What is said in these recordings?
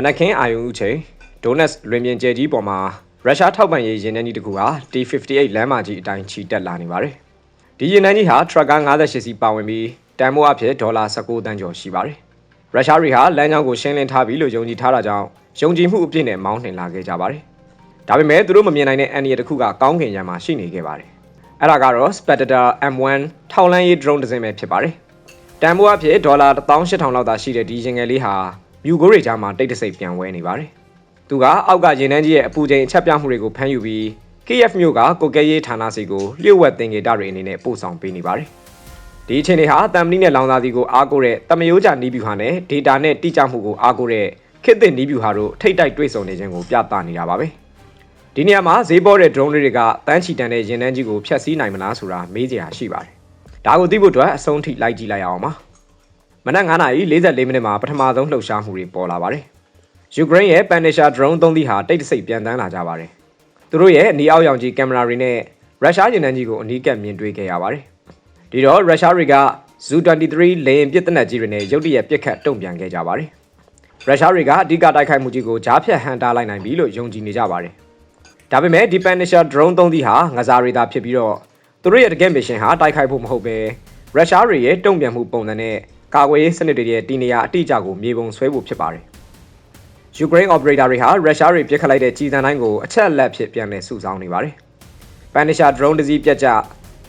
မနက်ခင်းအာယုံဦးချိန်ဒိုနက်စ်လွင်ပြင်ကျဲကြီးပေါ်မှာရုရှားထောက်ပံ့ရေးရင်နှန်းကြီးတစ်ခုဟာ T58 လမ်းမကြီးအတိုင်းချီတက်လာနေပါတယ်။ဒီရင်နှန်းကြီးဟာထရက်ကာ58စီးပါဝင်ပြီးတန်မိုးအဖြစ်ဒေါ်လာ19တန်းကျော်ရှိပါတယ်။ရုရှားတွေဟာလမ်းကြောင်းကိုရှင်းလင်းထားပြီးလို့ယုံကြည်ထားတာကြောင့်ယုံကြည်မှုအပြည့်နဲ့မောင်းနှင်လာခဲ့ကြပါတယ်။ဒါပေမဲ့သူတို့မမြင်နိုင်တဲ့အန်ဒီရတစ်ခုကကောင်းကင်ရံမှာရှိနေခဲ့ပါတယ်။အဲ့ဒါကတော့ Spectre M1 ထောက်လန်းရေး drone တစ်စင်းပဲဖြစ်ပါတယ်။တန်မိုးအဖြစ်ဒေါ်လာ18000လောက်သာရှိတဲ့ဒီရင်ငယ်လေးဟာ မြူကိုတွေကြားမှာတိတ်တဆိတ်ပြန်ဝဲနေပါတယ်။သူကအောက်ကရင်နှန်းကြီးရဲ့အပူချိန်အချက်ပြမှုတွေကိုဖမ်းယူပြီး KF မြို့ကကိုကဲရေးဌာနစီကိုလျှို့ဝှက်တင်ကေတတွေအနေနဲ့ပို့ဆောင်ပေးနေပါတယ်။ဒီအချိန်တွေဟာတမ်မနီနဲ့လောင်စာစီကိုအားကိုးတဲ့တမယိုးကြနီးဗျူဟာနဲ့ data နဲ့တိကျမှုကိုအားကိုးတဲ့ခေတ်သစ်နီးဗျူဟာတို့ထိတ်တိုက်တွေ့ဆုံနေခြင်းကိုပြသနေတာပါပဲ။ဒီနေရာမှာဈေးပေါ်တဲ့ drone တွေကတန်းချီတန်တဲ့ရင်နှန်းကြီးကိုဖျက်ဆီးနိုင်မလားဆိုတာမေးစရာရှိပါတယ်။ဒါကိုသိဖို့အတွက်အဆုံးထိလိုက်ကြည့်လိုက်အောင်ပါ။ မနက်9:44မိနစ်မှာပထမဆုံးလှုပ်ရှားမှုတွေပေါ်လာပါတယ်။ယူကရိန်းရဲ့ Punisher drone သုံးသီးဟာတိတ်တဆိတ်ပြန်တန်းလာကြပါတယ်။သူတို့ရဲ့အနီးအောက်ရောင်ကြီးကင်မရာတွေနဲ့ရုရှားရင်နှန်းကြီးကိုအနီးကပ်မြင်တွေ့ခဲ့ရပါတယ်။ဒီတော့ရုရှားတွေက Zu-23 လေယာဉ်ပစ်တနက်ကြီးတွေနဲ့ရုတ်တရက်ပစ်ခတ်တုံ့ပြန်ခဲ့ကြပါတယ်။ရုရှားတွေကအဓိကတိုက်ခိုက်မှုကြီးကိုကြားဖြတ်ဟန်တားလိုက်နိုင်ပြီလို့ယုံကြည်နေကြပါတယ်။ဒါပေမဲ့ဒီ Punisher drone သုံးသီးဟာငစားတွေသာဖြစ်ပြီးတော့သူတို့ရဲ့တကယ်မစ်ရှင်ဟာတိုက်ခိုက်ဖို့မဟုတ်ပဲရုရှားတွေရဲ့တုံ့ပြန်မှုပုံစံနဲ့ ကာကွယ်ရေးစနစ်တွေရဲ့တည်နေရာအတိအကျကိုမြေပုံဆွဲဖို့ဖြစ်ပါတယ်။ယူကရိန်း operator တွေဟာရုရှားတွေပြစ်ခတ်လိုက်တဲ့ကြီးစံတိုင်းကိုအချက်အလက်ဖြစ်ပြန်လည်စုဆောင်းနေပါတယ်။ Punisher drone တစ်စီးပြတ်ကျ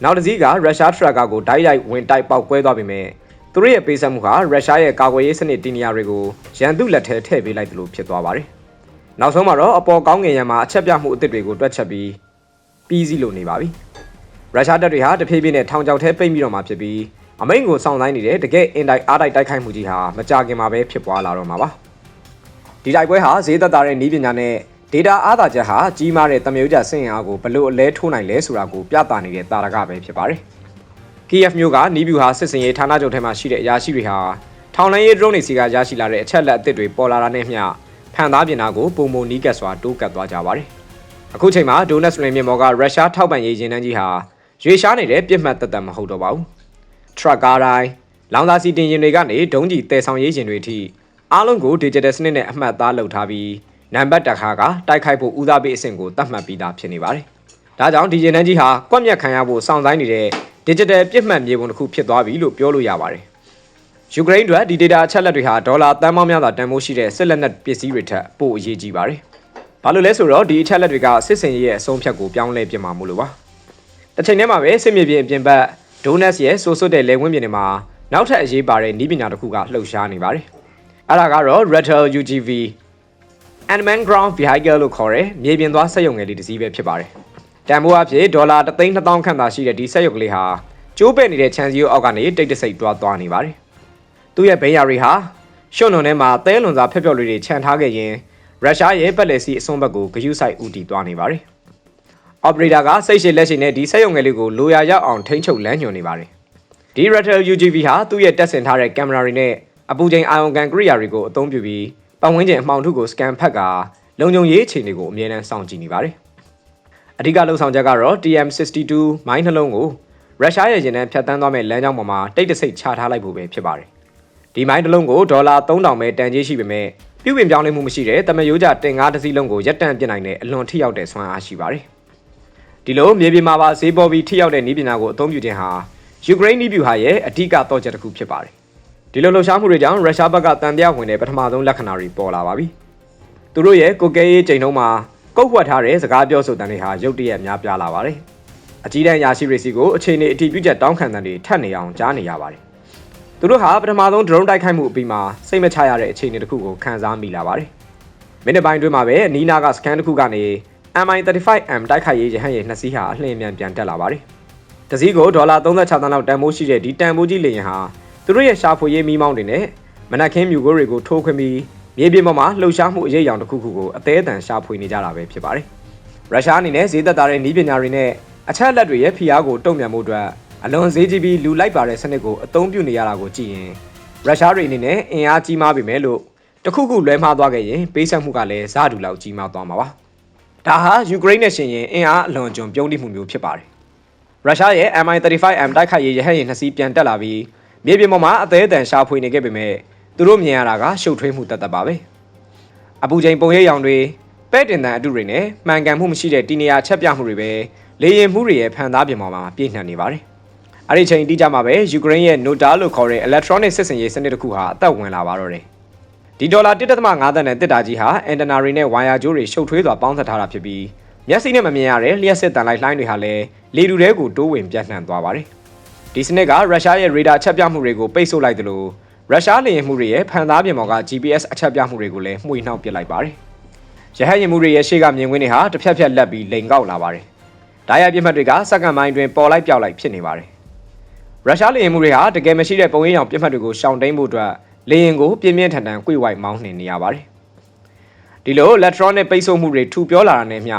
နောက်တစ်စီးကရုရှား tracker ကိုဓာတ်ရိုက်ဝင်တိုက်ပေါက်ကွဲသွားပြီမဲ့သူတို့ရဲ့ပေးဆက်မှုဟာရုရှားရဲ့ကာကွယ်ရေးစနစ်တည်နေရာတွေကိုရန်သူလက်ထဲထည့်ပေးလိုက်တယ်လို့ဖြစ်သွားပါတယ်။နောက်ဆုံးမှာတော့အပေါ်ကောင်းငင်ရံမှာအချက်ပြမှုအသစ်တွေကိုတွက်ချက်ပြီးပြီးစီးလို့နေပါပြီ။ရုရှားတပ်တွေဟာတဖြည်းဖြည်းနဲ့ထောင်ချောက်ထဲပိတ်ပြီးတော့မှဖြစ်ပြီး အမိန်ကိုစောင့်ဆိုင်နေတဲ့တကယ်အင်တိုက်အားတိုက်တိုက်ခိုက်မှုကြီးဟာမကြခင်မှာပဲဖြစ်ပွားလာတော့မှာပါဒီတိုက်ပွဲဟာဈေးသက်သာတဲ့နည်းပညာနဲ့ data အားသာချက်ဟာကြီးမားတဲ့တမျိုးကြစင်အားကိုဘလို့အလဲထိုးနိုင်လဲဆိုတာကိုပြသနေတဲ့တာရကပဲဖြစ်ပါတယ် KF မျိုးကနီးဗျူဟာစစ်စင်ရေးဌာနချုပ်ထဲမှာရှိတဲ့အရာရှိတွေဟာထောင်လိုင်းရေး drone တွေစီကရရှိလာတဲ့အချက်လက်အသစ်တွေပေါ်လာတာနဲ့မျှဖန်သားပြင်တာကိုပုံမနီးကပ်စွာတိုးကပ်သွားကြပါတယ်အခုချိန်မှာ Donetsk ရင်းမြေမော်ကရုရှားထောက်ပံ့ရေးရင်းနှန်းကြီးဟာရွေရှားနေတဲ့ပြစ်မှတ်သက်သက်မဟုတ်တော့ပါဘူး ထရက်ကားတိုင်းလောင်စာစီတင်ရင်တွေကနေဒုံးကြီးတည်ဆောင်ရေးရင်တွေအထိအားလုံးကို digital စနစ်နဲ့အမှတ်အသားလုပ်ထားပြီးနံပါတ်တစ်ခါကတိုက်ခိုက်ဖို့ဦးစားပေးအဆင့်ကိုသတ်မှတ်ပြီးသားဖြစ်နေပါတယ်။ဒါကြောင့်ဒီရင်နှန်းကြီးဟာကွက်မြက်ခံရဖို့စောင့်ဆိုင်းနေတဲ့ digital ပြစ်မှတ်မြေပုံတစ်ခုဖြစ်သွားပြီလို့ပြောလို့ရပါတယ်။ယူကရိန်းအတွက်ဒီ data အချက်လက်တွေဟာဒေါ်လာတန်ပေါင်းများစွာတန်ဖိုးရှိတဲ့စစ်လက်နက်ပစ္စည်းတွေထက်ပိုအရေးကြီးပါတယ်။ဘာလို့လဲဆိုတော့ဒီအချက်လက်တွေကစစ်စင်ရေးရဲ့အဆုံးဖြတ်ကိုပြောင်းလဲပြမှာမို့လို့ပါ။တစ်ချိန်တည်းမှာပဲစစ်မြေပြင်အပြင်ဘက် ဒိုနက်စ်ရဲ့ဆိုးဆွတ်တဲ့လေဝင်းပြင်တွေမှာနောက်ထပ်အရေးပါတဲ့နည်းပညာတစ်ခုကလှုပ်ရှားနေပါတယ်။အဲ့ဒါကတော့ Rattle UGV Unmanned Ground Vehicle လို့ခေါ်တဲ့မြေပြင်သွားစက်ရုံငယ်လေးတစ်စီးပဲဖြစ်ပါတယ်။တန်ဖိုးအဖြစ်ဒေါ်လာ3,000ခန့်သာရှိတဲ့ဒီစက်ရုံကလေးဟာကျိုးပဲ့နေတဲ့ခြံစည်းရိုးအောက်ကနေတိတ်တဆိတ်တွားသွားနေပါတယ်။သူ့ရဲ့ဘိန်းယာတွေဟာရှုံ့နုံထဲမှာသဲလွန်စာဖက်ဖျော်လေးတွေခြံထားခဲ့ရင်ရုရှားရဲ့ပက်လက်စီအစွန်းဘက်ကိုဂယုဆိုင်ဦးတည်သွားနေပါတယ်။ operator ကစိတ်ရှိလက်ရှိနဲ့ဒီစက်ရုံငယ်လေးကိုလိုရာရောက်အောင်ထိန်းချုပ်လမ်းညွှန်နေပါတယ်။ဒီ Rattle UGV ဟာသူ့ရဲ့တက်ဆင်ထားတဲ့ကင်မရာတွေနဲ့အပူချိန်အာရုံကန်ကိရိယာတွေကိုအသုံးပြုပြီးပတ်ဝန်းကျင်အမှောင်ထုကိုစကန်ဖက်ကလုံခြုံရေးအခြေအနေကိုအမြဲတမ်းစောင့်ကြည့်နေပါတယ်။အဓိကလှုပ်ဆောင်ချက်ကတော့ TM62 မိုင်းနှလုံးကိုရုရှားရဲ့ရင်နှန်းဖြတ်တန်းသွားမဲ့လမ်းကြောင်းပေါ်မှာတိတ်တဆိတ်ချထားလိုက်ဖို့ပဲဖြစ်ပါတယ်။ဒီမိုင်းတစ်လုံးကိုဒေါ်လာ3000ပဲတန်ကြေးရှိပေမဲ့ပြုပြင်ပြောင်းလဲမှုမရှိတဲ့တမယိုးကြတင်ကားတစ်စီးလုံးကိုရပ်တန့်ပြစ်နိုင်တဲ့အလွန်ထိရောက်တဲ့စွမ်းအားရှိပါတယ်။ ဒီလိုမြေပြင်မှာပါဈေးပေါ်ပြီးထိရောက်တဲ့နည်းပညာကိုအသုံးပြုခြင်းဟာယူကရိန်းနည်းဗျူဟာရဲ့အဓိကတော့ချက်တစ်ခုဖြစ်ပါတယ်။ဒီလိုလှုပ်ရှားမှုတွေကြောင့်ရုရှားဘက်ကတန်တရားဝင်တဲ့ပထမဆုံးလက္ခဏာတွေပေါ်လာပါပြီ။သူတို့ရဲ့ကိုကဲရေးချိန်တုံးမှာကုတ်ဝတ်ထားတဲ့စကားပြောဆိုတန်တွေဟာရုတ်တရက်များပြားလာပါတယ်။အကြီးတန်းရာရှိတွေစီကိုအခြေအနေအထီးပြုချက်တောင်းခံတန်တွေထပ်နေအောင်ကြားနေရပါတယ်။သူတို့ဟာပထမဆုံး drone တိုက်ခိုက်မှုအပြီးမှာစိတ်မချရတဲ့အခြေအနေတစ်ခုကိုခံစားမိလာပါတယ်။မိနစ်ပိုင်းတွင်းမှာပဲနီးနာကစကန်တစ်ခုကနေ MI35M တိုက်ခိုက်ရေးရဟတ်ရဲ့နှစ်စီးဟာအလှည့်အမြန်ပြန်တက်လာပါတယ်။တစည်းကိုဒေါ်လာ36သန်းလောက်တန်ဖိုးရှိတဲ့ဒီတန်ဖိုးကြီးလေယာဉ်ဟာသူတို့ရဲ့ရှာဖွေရေးမီးမောင်းတွေနဲ့မနက်ခင်းမြူကိုတွေကိုထိုးခွင်းပြီးမြေပြင်ပေါ်မှာလှုပ်ရှားမှုအရေးအယောင်တစ်ခုခုကိုအသေးအတန်ရှာဖွေနေကြတာပဲဖြစ်ပါတယ်။ရုရှားအနေနဲ့ဈေးသက်သာတဲ့နည်းပညာတွေနဲ့အချက်အလက်တွေရဲ့ဖိအားကိုတုံ့ပြန်မှုအတွက်အလွန်ဈေးကြီးပြီးလူလိုက်ပါတဲ့စနစ်ကိုအသုံးပြုနေရတာကိုကြည့်ရင်ရုရှားတွေအနေနဲ့အင်အားကြီးမားပေမဲ့လို့တခုခုလွဲမှားသွားခဲ့ရင်ပေးဆက်မှုကလည်းဇာတူလောက်ကြီးမားသွားမှာပါ ဒါဟာယူကရိန်းနဲ့ရှင်ရင်အင်အားအလွန်ကျွံပြုံးတိမှုမျိုးဖြစ်ပါတယ်ရုရှားရဲ့ MI35M တိုက်ခိုက်ရေးရဟတ်ယာဉ်နှစ်စီးပြန်တက်လာပြီးမြေပြင်ပေါ်မှာအသေးအတန်ရှာဖွေနေခဲ့ပေမဲ့သူတို့မြင်ရတာကရှုပ်ထွေးမှုတတ်တတ်ပါပဲအပူချိန်ပုံရိပ်ရောင်တွေပဲ့တင်တန်အတုတွေနဲ့မှန်ကန်မှုမရှိတဲ့တီနေယာချက်ပြမှုတွေပဲလေရင်မှုတွေရဲ့ဖန်သားပြင်ပေါ်မှာပြည့်နှံ့နေပါတယ်။အဲ့ဒီချိန်တိကျမှာပဲယူကရိန်းရဲ့ Nota လို့ခေါ်တဲ့ electronic စစ်စင်ရေးစနစ်တစ်ခုဟာအသက်ဝင်လာပါတော့တယ်။ ဒီဒေါ်လာ1.5သန်းနဲ့တစ်တာကြီးဟာအန်တနာတွေနဲ့ဝိုင်ယာကြိုးတွေရှုပ်ထွေးစွာပေါင်းစပ်ထားတာဖြစ်ပြီးမျက်စိနဲ့မမြင်ရတဲ့လျှက်စစ်တန်လိုက်လှိုင်းတွေဟာလည်းလေတူတဲကိုတိုးဝင်ပြန့်နှံ့သွားပါတယ်။ဒီစနစ်ကရုရှားရဲ့ရေဒါအချက်ပြမှုတွေကိုပိတ်ဆို့လိုက်တယ်လို့ရုရှားလေယာဉ်မှုတွေရဲ့ဖန်သားပြင်ပေါ်က GPS အချက်ပြမှုတွေကိုလည်းမှွေနှောက်ပစ်လိုက်ပါတယ်။ရဟတ်ယာဉ်မှုတွေရဲ့ရှေ့ကမြင်ကွင်းတွေဟာတစ်ဖြက်ဖြက်လက်ပြီးလိန်ကောက်လာပါတယ်။ဒါရပြစ်မှတ်တွေကစက္ကန့်ပိုင်းတွင်ပေါ်လိုက်ပြောက်လိုက်ဖြစ်နေပါတယ်။ရုရှားလေယာဉ်မှုတွေဟာတကယ်မရှိတဲ့ပုံရိပ်ရောင်ပြစ်မှတ်တွေကိုရှောင်တိန်ဖို့အတွက် လေယာဉ်ကိုပြင်းပြင်းထန်ထန်꿰ဝိုက်မောင်းနှင်နေရပါတယ်။ဒီလို electronic ပိတ်ဆို့မှုတွေထူပြောလာတာနဲ့မျှ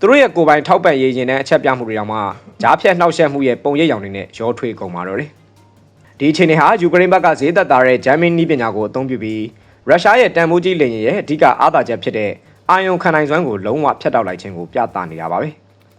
သူတို့ရဲ့ကိုယ်ပိုင်ထောက်ပံ့ရေးခြင်းနဲ့အချက်ပြမှုတွေတောင်မှဂျားဖြတ်နှောက်ယှက်မှုရဲ့ပုံရိပ်ရောင်တွေနဲ့ရောထွေးကုန်ပါတော့တယ်။ဒီအခြေအနေဟာယူကရိန်းဘက်ကဈေးသက်သာတဲ့ဂျာမနီပညာကိုအသုံးပြုပြီးရုရှားရဲ့တန်ဖိုးကြီးလင်ရဲ့အဓိကအားသာချက်ဖြစ်တဲ့အာယုံခံနိုင်စွမ်းကိုလုံးဝဖျက်တောက်လိုက်ခြင်းကိုပြသနေတာပါပဲ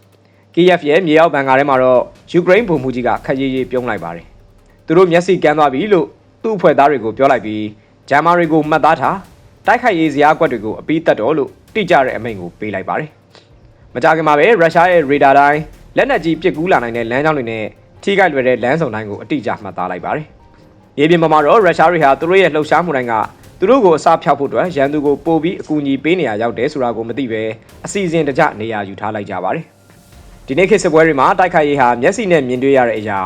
။ KF ရဲ့မြေအောက်ဘန်ကားထဲမှာတော့ယူကရိန်းဗိုလ်မှူးကြီးကခက်ရေးရေးပြုံးလိုက်ပါတယ်။သူတို့မျက်စိကန်းသွားပြီလို့ သူ့အဖွဲ့သားတွေကိုပြောလိုက်ပြီးဂျာမာတွေကိုမှတ်သားထားတိုက်ခိုက်ရေးစရာအကွက်တွေကိုအပိသက်တော်လို့တိကျတဲ့အမိန့်ကိုပေးလိုက်ပါတယ်။မကြခင်မှာပဲရုရှားရဲ့ရေဒါတိုင်းလက်နက်ကြီးပစ်ကူးလာနိုင်တဲ့လမ်းကြောင်းတွေနဲ့ထိခိုက်လွယ်တဲ့လမ်းစုံတိုင်းကိုအတိအကျမှတ်သားလိုက်ပါတယ်။မြေပြင်ပေါ်မှာတော့ရုရှားတွေဟာသူတို့ရဲ့လှုပ်ရှားမှုတိုင်းကသူတို့ကိုအစားဖြောက်ဖို့အတွက်ရန်သူကိုပို့ပြီးအကူအညီပေးနေရရောက်တယ်ဆိုတာကိုမသိပဲအစီအစဉ်တကျနေရာယူထားလိုက်ကြပါတယ်။ဒီနေ့ခေတ်စစ်ပွဲတွေမှာတိုက်ခိုက်ရေးဟာမျက်စိနဲ့မြင်တွေ့ရတဲ့အရာ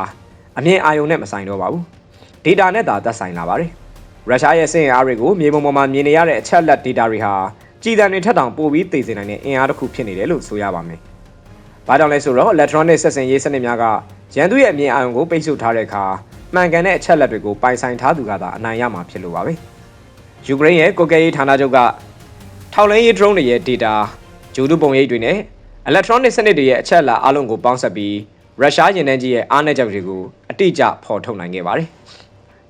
အမြင်အာရုံနဲ့မဆိုင်တော့ပါဘူး။ data နဲ့သာသက်ဆိုင်လာပါတယ်။ရုရှားရဲ့စင်အားတွေကိုမြေပုံပေါ်မှာမြင်နေရတဲ့အချက်လက် data တွေဟာကြည်တံတွေထက်တောင်ပိုပြီးသိစေနိုင်တဲ့အင်အားတစ်ခုဖြစ်နေတယ်လို့ဆိုရပါမယ်။ဘာကြောင့်လဲဆိုတော့ electronic ဆက်ဆင်ရေးစနစ်များကရန်သူရဲ့အမြင်အာရုံကိုပိတ်ဆို့ထားတဲ့အခါမှန်ကန်တဲ့အချက်လက်တွေကိုပိုင်ဆိုင်ထားသူကသာအနိုင်ရမှာဖြစ်လို့ပါပဲ။ယူကရိန်းရဲ့ကိုကဲရေးဌာနချုပ်ကထောက်လင်းရေး drone တွေရဲ့ data ဂျိုဒုပုံရိပ်တွေနဲ့ electronic စနစ်တွေရဲ့အချက်အလက်အလုံးကိုပေါင်းစပ်ပြီးရုရှားရင်နှန်းကြီးရဲ့အားနည်းချက်တွေကိုအတိအကျဖော်ထုတ်နိုင်ခဲ့ပါတယ်။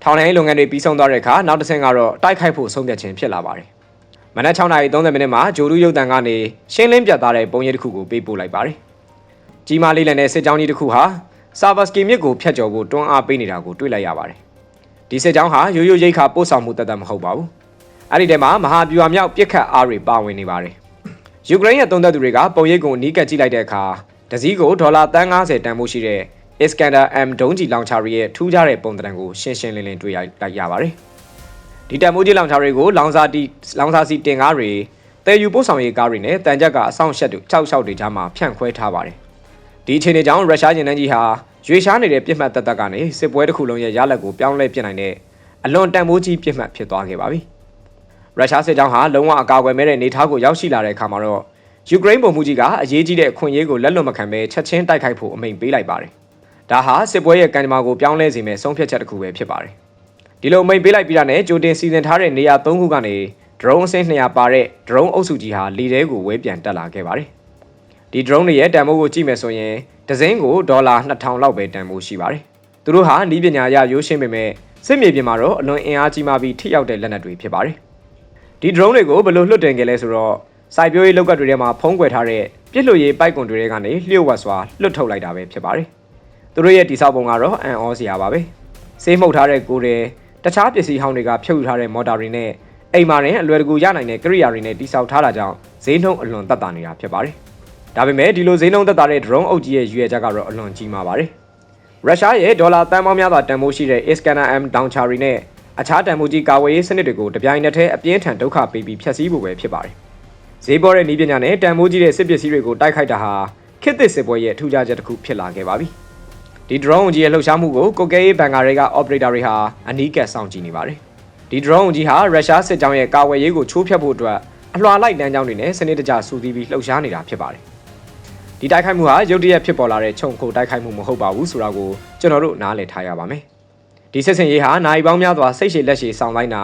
ထောင်လိုင်းလုပ်ငန်းတွေပြီးဆုံးသွားတဲ့အခါနောက်တစ်ဆင့်ကတော့တိုက်ခိုက်ဖို့ဆုံးဖြတ်ခြင်းဖြစ်လာပါတယ်။မနက်6:30မိနစ်မှာဂျိုဒူရုပ်တံကနေရှင်းလင်းပြသတဲ့ပုံရိပ်တစ်ခုကိုပေးပို့လိုက်ပါတယ်။ကြီးမားလေးလံတဲ့စစ်ကြောင်းကြီးတစ်ခုဟာဆာဗတ်စကီမြစ်ကိုဖျက်ကျော်ဖို့တွန်းအားပေးနေတာကိုတွေ့လိုက်ရပါတယ်။ဒီစစ်ကြောင်းဟာရိုးရိုးရိတ်ခါပို့ဆောင်မှုတသက်မဟုတ်ပါဘူး။အဲ့ဒီထဲမှာမဟာဗျူဟာမြောက်ပြစ်ခတ်အားတွေပါဝင်နေပါတယ်။ယူကရိန်းရဲ့သုံးသက်သူတွေကပုံရိပ်ကိုအနီးကပ်ကြည့်လိုက်တဲ့အခါတစည်းကိုဒေါ်လာ350တန်ဖိုးရှိတဲ့ Iskander M ဒုံးကျည်လောင်ချာရဲ့ထူးခြားတဲ့ပုံသဏ္ဍာန်ကိုရှင်းရှင်းလင်းလင်းတွေ့ရလိုက်ရပါတယ်။ဒီတန်ဖိုးကြီးလောင်ချာတွေကိုလောင်စာတီလောင်စာစီတင်ကားတွေတည်ယူပို့ဆောင်ရေးကားတွေနဲ့တန်ကြပ်ကအဆောင်ရှက်တွေကြောက်ရှောက်တွေကြားမှာဖြန့်ခွဲထားပါတယ်။ဒီအခြေအနေကြောင့်ရုရှားရင်နှန်းကြီးဟာရွေရှားနေတဲ့ပြစ်မှတ်သက်သက်ကနေစစ်ပွဲတစ်ခုလုံးရဲ့ရလဒ်ကိုပြောင်းလဲပြစ်နိုင်တဲ့အလွန်တန်ဖိုးကြီးပြစ်မှတ်ဖြစ်သွားခဲ့ပါပြီ။ရုရှားစစ်ကြောင်းဟာလုံးဝအကာအကွယ်မဲ့တဲ့နေသားကိုရောက်ရှိလာတဲ့အခါမှာတော့ယူကရိန်းဗိုလ်မှူးကြီးကအရေးကြီးတဲ့အခွင့်အရေးကိုလက်လွတ်မခံဘဲချက်ချင်းတိုက်ခိုက်ဖို့အမိန့်ပေးလိုက်ပါတယ်။ ဒါဟာစစ်ပွဲရဲ့ကံကြမ္မာကိုပြောင်းလဲစေမယ့်ဆုံးဖြတ်ချက်တစ်ခုပဲဖြစ်ပါတယ်။ဒီလိုအမိန့်ပေးလိုက်ပြီးတာနဲ့ကြိုတင်စီစဉ်ထားတဲ့နေရာ၃ခုကနေဒရုန်းအစင်း200ပါတဲ့ဒရုန်းအုပ်စုကြီးဟာလေထဲကိုဝဲပြန်တက်လာခဲ့ပါတယ်။ဒီဒရုန်းတွေရဲ့တန်ဖိုးကိုကြည့်မယ်ဆိုရင်ဒဇင်းကိုဒေါ်လာ2000လောက်ပဲတန်ဖိုးရှိပါတယ်။သူတို့ဟာဤပညာရရိုးရှင်းပေမဲ့စစ်မြေပြင်မှာတော့အလွန်အင်အားကြီးမားပြီးထိရောက်တဲ့လက်နက်တွေဖြစ်ပါတယ်။ဒီဒရုန်းတွေကိုဘယ်လိုလွှတ်တင်ကြလဲဆိုတော့စိုက်ပျိုးရေးလောက်ကတွေထဲမှာဖုံးကွယ်ထားတဲ့ပြစ်လွတ်ရေးပိုက်ကွန်တွေကနေလျှို့ဝှက်စွာလွတ်ထုတ်လိုက်တာပဲဖြစ်ပါတယ်။ သူတို့ရဲ့တိစောက်ပုံကတော့အန်အောစရာပါပဲ။ဆေးမှုတ်ထားတဲ့ကိုယ်တွေတခြားပစ္စည်းဟောင်းတွေကဖြုတ်ယူထားတဲ့မော်တာတွေနဲ့အိမ်မာရင်အလွယ်တကူရနိုင်တဲ့ကိရိယာတွေနဲ့တိစောက်ထားတာကြောင့်ဈေးနှုန်းအလွန်သက်သာနေတာဖြစ်ပါတယ်။ဒါပေမဲ့ဒီလိုဈေးနှုန်းသက်သာတဲ့ drone အုပ်ကြီးရဲ့ရွေချက်ကတော့အလွန်ကြီးမားပါတယ်။ရုရှားရဲ့ဒေါ်လာတန်ပေါင်းများစွာတန်ဖိုးရှိတဲ့ Iskander M Downchari နဲ့အခြားတန်ဖိုးကြီးကာဝေးရေးစနစ်တွေကိုတပြိုင်နက်တည်းအပြင်းထန်ဒုက္ခပေးပြီးဖျက်ဆီးဖို့ပဲဖြစ်ပါတယ်။ဈေးပေါ်တဲ့ဤပညာနဲ့တန်ဖိုးကြီးတဲ့စစ်ပစ္စည်းတွေကိုတိုက်ခိုက်တာဟာခေတ်သစ်စစ်ပွဲရဲ့ထူးခြားချက်တစ်ခုဖြစ်လာခဲ့ပါပြီ။ ဒီ drone ကြီးရဲ့လှုပ်ရှားမှုကိုကိုကဲရေးဘန်ကာတွေက operator တွေဟာအနီးကပ်စောင့်ကြည့်နေပါတယ်။ဒီ drone ကြီးဟာရုရှားစစ်ကြောင်းရဲ့ကာဝယ်ရေးကိုချိုးဖျက်ဖို့အတွက်အလွှာလိုက်တန်းကြောင်းတွေနဲ့စနစ်တကျစူးစီးပြီးလှုပ်ရှားနေတာဖြစ်ပါတယ်။ဒီတိုက်ခိုက်မှုဟာရုတ်တရက်ဖြစ်ပေါ်လာတဲ့ခြုံခိုတိုက်ခိုက်မှုမဟုတ်ပါဘူးဆိုတာကိုကျွန်တော်တို့နားလည်ထားရပါမယ်။ဒီစစ်စင်ရေးဟာနိုင်ပေါင်းများစွာစိတ်ရှည်လက်ရှည်ဆောင်လိုက်တာ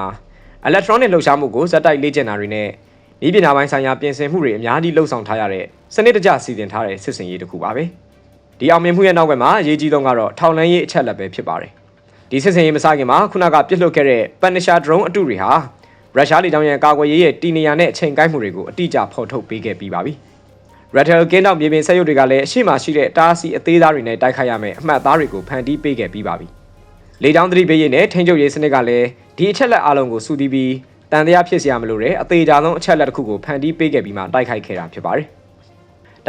electronic လှုပ်ရှားမှုကိုဇက်တိုက်လေ့ကျင့်တာတွေနဲ့ဤပညာပိုင်းဆိုင်ရာပြင်ဆင်မှုတွေအများကြီးလှုပ်ဆောင်ထားရတဲ့စနစ်တကျစီစဉ်ထားတဲ့စစ်စင်ရေးတစ်ခုပါပဲ ဒီအောင်မြင်မှုရဲ့နောက်ွယ်မှာအရေးကြီးဆုံးကတော့ထောင်လန်းရေးအချက်လက်ပဲဖြစ်ပါတယ်ဒီစစ်စင်ရေးမစခင်မှာခုနကပြစ်လွတ်ခဲ့တဲ့ပန်နရှာဒရုန်းအတုတွေဟာရုရှားလေကြောင်းရန်ကာကွယ်ရေးရဲ့တီနေရာနဲ့အချိန်ကိုက်မှုတွေကိုအတိအကျဖော်ထုတ်ပေးခဲ့ပြီးပါပြီ Rattle ကင်းတောင်မြေပြင်ဆက်ရုပ်တွေကလည်းအရှိမရှိတဲ့အတားအဆီးအသေးစားတွေနဲ့တိုက်ခိုက်ရမယ်အမှတ်သားတွေကိုဖန်တီးပေးခဲ့ပြီးပါပြီလေကြောင်းသတိပေးရေးနဲ့ထိန်းချုပ်ရေးစနစ်ကလည်းဒီအချက်လက်အားလုံးကိုစုတည်ပြီးတန်တရားဖြစ်စရာမလိုတဲ့အသေးစားဆုံးအချက်လက်တစ်ခုကိုဖန်တီးပေးခဲ့ပြီးမှတိုက်ခိုက်ခဲ့တာဖြစ်ပါတယ်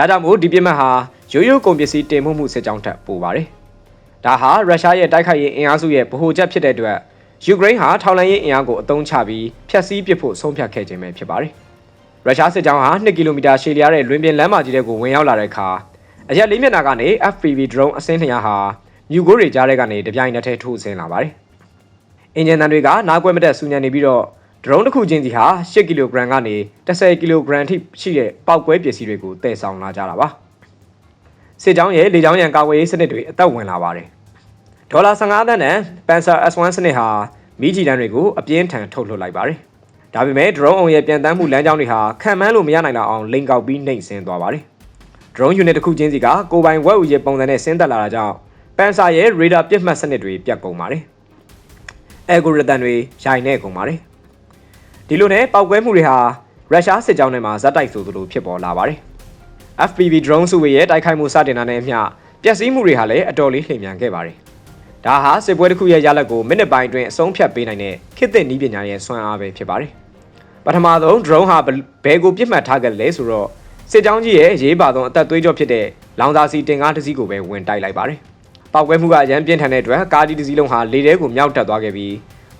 ဒါကြောင့်မို့ဒီပြစ်မှတ်ဟာရိုးရိုးကုန်ပစ္စည်းတင်မှုမှုစစ်ကြောင်းထက်ပိုပါတယ်။ဒါဟာရုရှားရဲ့တိုက်ခိုက်ရေးအင်အားစုရဲ့ဗဟိုချက်ဖြစ်တဲ့အတွက်ယူကရိန်းဟာထောက်လှမ်းရေးအင်အားကိုအသုံးချပြီးဖျက်ဆီးပစ်ဖို့ဆုံးဖြတ်ခဲ့ခြင်းပဲဖြစ်ပါတယ်။ရုရှားစစ်ကြောင်းဟာ2ကီလိုမီတာရှည်လျားတဲ့လွင်ပြင်လမ်းမကြီးတွေကိုဝင်ရောက်လာတဲ့အခါအရက်လေးမျက်နှာကနေ FPV drone အစင်း200ဟာမြူကိုတွေကြားထဲကနေတပြိုင်နက်တည်းထိုးဆင်းလာပါတယ်။အင်ဂျင်တန်တွေကနားကွဲမတက်ဆူညံနေပြီးတော့ drone တစ်ခုချင်းစီဟာ10ကီလိုဂရမ်ကနေ10ကီလိုဂရမ်ထိရှိတဲ့ပောက်ကွဲပစ္စည်းတွေကိုတည်ဆောင်လာကြတာပါ။စစ်ကြောင်းရဲ့လေကြောင်းရန်ကာကွယ်ရေးစနစ်တွေအသက်ဝင်လာပါတယ်။ဒေါ်လာ15သန်းနဲ့ Panzer S1 စနစ်ဟာမိကြီးတန်းတွေကိုအပြင်းထန်ထုတ်လွှတ်လိုက်ပါတယ်။ဒါပေမဲ့ drone အောင်ရဲ့ပြန်တမ်းမှုလမ်းကြောင်းတွေဟာခံမှန်းလို့မရနိုင်တော့အောင်လိန်ကောက်ပြီးနှိမ်ဆင်းသွားပါတယ်။ drone unit တစ်ခုချင်းစီကကိုယ်ပိုင်ဝက်ဥရဲ့ပုံစံနဲ့ဆင်းသက်လာတာကြောင့် Panzer ရဲ့ radar ပြစ်မှတ်စနစ်တွေပြတ်ကုန်ပါတယ်။ algorithm တွေရိုင်နေကုန်ပါတယ်။ ဒီလိုနဲ့ပောက်ကွဲမှုတွေဟာရုရှားစစ်ကြောင်းထဲမှာဇက်တိုက်ဆိုသလိုဖြစ်ပေါ်လာပါတယ်။ FPV drone စုဝေရဲ့တိုက်ခိုက်မှုစတင်တာနဲ့အမျှပျက်စီးမှုတွေဟာလည်းအတော်လေးလှိမ်မြန်ခဲ့ပါတယ်။ဒါဟာစစ်ပွဲတစ်ခုရဲ့ရလဒ်ကိုမိနစ်ပိုင်းအတွင်းအဆုံးဖြတ်ပေးနိုင်တဲ့ခေတ်သစ်နည်းပညာရဲ့စွမ်းအားပဲဖြစ်ပါတယ်။ပထမဆုံး drone ဟာဘယ်ကိုပြစ်မှတ်ထားခဲ့လဲဆိုတော့စစ်ကြောင်းကြီးရဲ့ရေးပါသောအသက်သွေးကြောဖြစ်တဲ့လောင်စာစီတင်ကားတစ်စီးကိုပဲဝင်တိုက်လိုက်ပါတယ်။ပောက်ကွဲမှုကအရန်ပြင်းထန်တဲ့အတွက်ကားကြီးတစ်စီးလုံးဟာလေထဲကိုမြောက်တက်သွားခဲ့ပြီး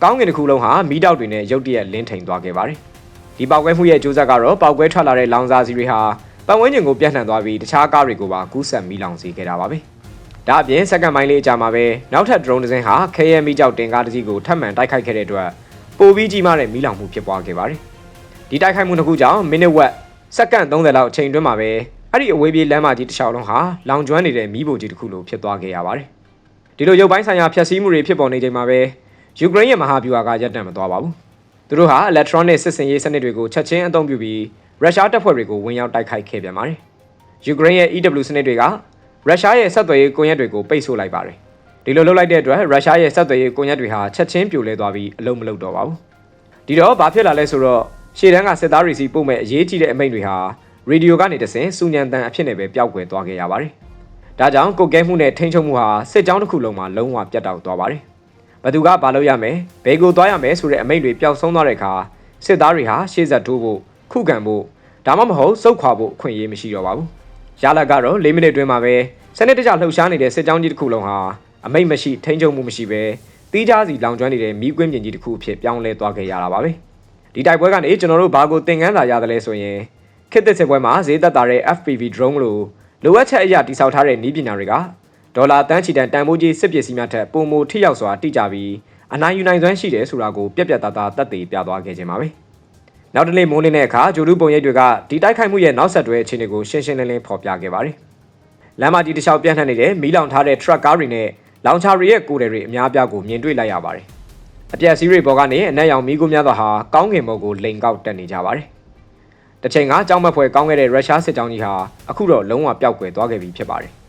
ကောင်းကင်တစ်ခုလုံးဟာမီးတောက်တွေနဲ့ရုတ်တရက်လင်းထိန်သွားခဲ့ပါတယ်။ဒီပောက်ကွဲမှုရဲ့အကျိုးဆက်ကတော့ပောက်ကွဲထွက်လာတဲ့လောင်စာစီတွေဟာပတ်ဝန်းကျင်ကိုပြန့်နှံ့သွားပြီးတခြားကားတွေကိုပါကူးဆက်မီးလောင်စေခဲ့တာပါပဲ။ဒါအပြင်စက္ကန့်ပိုင်းလေးအကြာမှာပဲနောက်ထပ် drone တစ်စင်းဟာခဲရဲမီးကြောက်တင်ကားတစ်စီးကိုထပ်မံတိုက်ခိုက်ခဲ့တဲ့အတွက်ပိုပြီးကြီးမားတဲ့မီးလောင်မှုဖြစ်ပွားခဲ့ပါတယ်။ဒီတိုက်ခိုက်မှုတစ်ခုကြောင့်မိနစ်ဝက်စက္ကန့်30လောက်အချိန်တွင်းမှာပဲအဲ့ဒီအဝေးပြေးလမ်းမကြီးတစ်လျှောက်လုံးဟာလောင်ကျွမ်းနေတဲ့မီးပုံကြီးတစ်ခုလိုဖြစ်သွားခဲ့ရပါတယ်။ဒီလိုရုပ်ပိုင်းဆိုင်ရာဖျက်ဆီးမှုတွေဖြစ်ပေါ်နေချိန်မှာပဲ ယူကရိန်းရဲ့မဟာဗျူဟာကရပ်တန့်မသွားပါဘူး။သူတို့ဟာ electronic စစ်စင်ရေးစနစ်တွေကိုချက်ချင်းအသုံးပြုပြီးရုရှားတပ်ဖွဲ့တွေကိုဝင်ရောက်တိုက်ခိုက်ခဲ့ပြန်ပါတယ်။ယူကရိန်းရဲ့ EW စနစ်တွေကရုရှားရဲ့ဆက်သွယ်ရေးကွန်ရက်တွေကိုပိတ်ဆို့လိုက်ပါတယ်။ဒီလိုလုပ်လိုက်တဲ့အတွက်ရုရှားရဲ့ဆက်သွယ်ရေးကွန်ရက်တွေဟာချက်ချင်းပြိုလဲသွားပြီးအလုံးမလုံးတော့ပါဘူး။ဒီတော့ဘာဖြစ်လာလဲဆိုတော့ရှေ့တန်းကစစ်သားတွေစီပို့မဲ့အရေးကြီးတဲ့အမိန့်တွေဟာရေဒီယိုကနေတဆင်စူညံတန်အဖြစ်နဲ့ပဲပျောက်ကွယ်သွားခဲ့ရပါတယ်။ဒါကြောင့်ကုတ်ကဲမှုနဲ့ထိန်းချုပ်မှုဟာစစ်ကြောင်းတစ်ခုလုံးမှာလုံးဝပြတ်တောက်သွားပါတယ်။ ဘသူကဘာလုပ်ရမယ်၊ဘယ်ကိုသွားရမယ်ဆိုတဲ့အမိန့်တွေပျောက်ဆုံးသွားတဲ့အခါစစ်သားတွေဟာရှေ့ဆက်တိုးဖို့ခုခံဖို့ဒါမှမဟုတ်စုတ်ခွာဖို့အခွင့်အရေးမရှိတော့ပါဘူး။ရလကတော့၄မိနစ်တွင်းမှာပဲစနစ်တကျလှုပ်ရှားနေတဲ့စစ်ကြောင်းကြီးတစ်ခုလုံးဟာအမိန့်မရှိထိန်းချုပ်မှုမရှိပဲတီးခြားစီလောင်ကျွမ်းနေတဲ့မီးကွင်းပြင်ကြီးတစ်ခုအဖြစ်ပြောင်းလဲသွားခဲ့ရတာပါပဲ။ဒီတိုက်ပွဲကနေကျွန်တော်တို့ဘာကိုသင်ခန်းစာရတယ်လဲဆိုရင်ခေတ်သစ်စစ်ပွဲမှာဈေးသက်သာတဲ့ FPV drone လိုလိုအပ်ချက်အရာတိစောက်ထားတဲ့နည်းပညာတွေက ဒေါ်လာတန်းချီတန်တန်ဖိုးကြီးစစ်ပစ္စည်းများထက်ပုံမထိရောက်စွာတိကျပြီးအနိုင်ယူနိုင်စွမ်းရှိတယ်ဆိုတာကိုပြက်ပြက်သားသားသက်သေပြသွားခဲ့ခြင်းပါပဲ။နောက်တစ်နေ့မိုးလင်းတဲ့အခါဂျိုလူပုံရိပ်တွေကဒီတိုက်ခိုက်မှုရဲ့နောက်ဆက်တွဲအခြေအနေကိုရှင်းရှင်းလင်းလင်းဖော်ပြခဲ့ပါတယ်။လမ်းမကြီးတစ်လျှောက်ပြန့်နှံ့နေတဲ့မီးလောင်ထားတဲ့ truck ကားတွေနဲ့လောင်ချာတွေရဲ့ကိုယ်တွေအများအပြားကိုမြင်တွေ့လိုက်ရပါတယ်။အပြက်စီးတွေပေါ်ကနေအနက်ရောင်မီးကိုများသောဟာကောင်းကင်ဘုံကိုလိန်ကောက်တက်နေကြပါတယ်။တစ်ချိန်ကကြောင်းမက်ဖွဲကောင်းခဲ့တဲ့ရုရှားစစ်ကြောင်းကြီးဟာအခုတော့လုံးဝပျောက်ကွယ်သွားခဲ့ပြီဖြစ်ပါတယ်။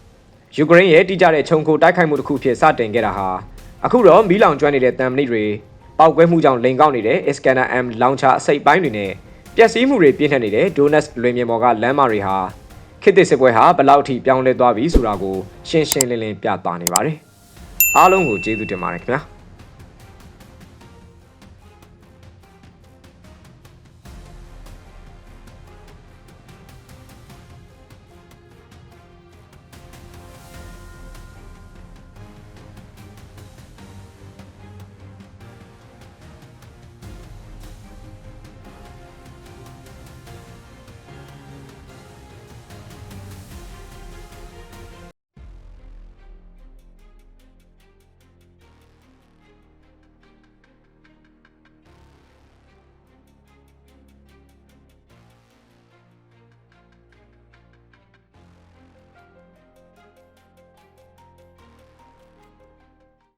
ယူကရိန်းရဲ့တိကျတဲ့ခြုံခိုတိုက်ခိုက်မှုတစ်ခုဖြစ်စတင်ခဲ့တာဟာအခုတော့မီးလောင်ကျွမ်းနေတဲ့တံမဏိတွေပောက်ကွဲမှုကြောင့်လိန်ကောက်နေတဲ့ Iskander M လောင်ချာအစိတ်ပိုင်းတွေနဲ့ပျက်စီးမှုတွေပြင်းထန်နေတဲ့ Donetsk လွင်မြေပေါ်ကလမ်းမတွေဟာခေတ်သစ်စစ်ပွဲဟာဘယ်လောက်ထိပြောင်းလဲသွားပြီဆိုတာကိုရှင်းရှင်းလင်းလင်းပြသနေပါတယ်။အားလုံးကိုကျေးဇူးတင်ပါတယ်ခင်ဗျာ။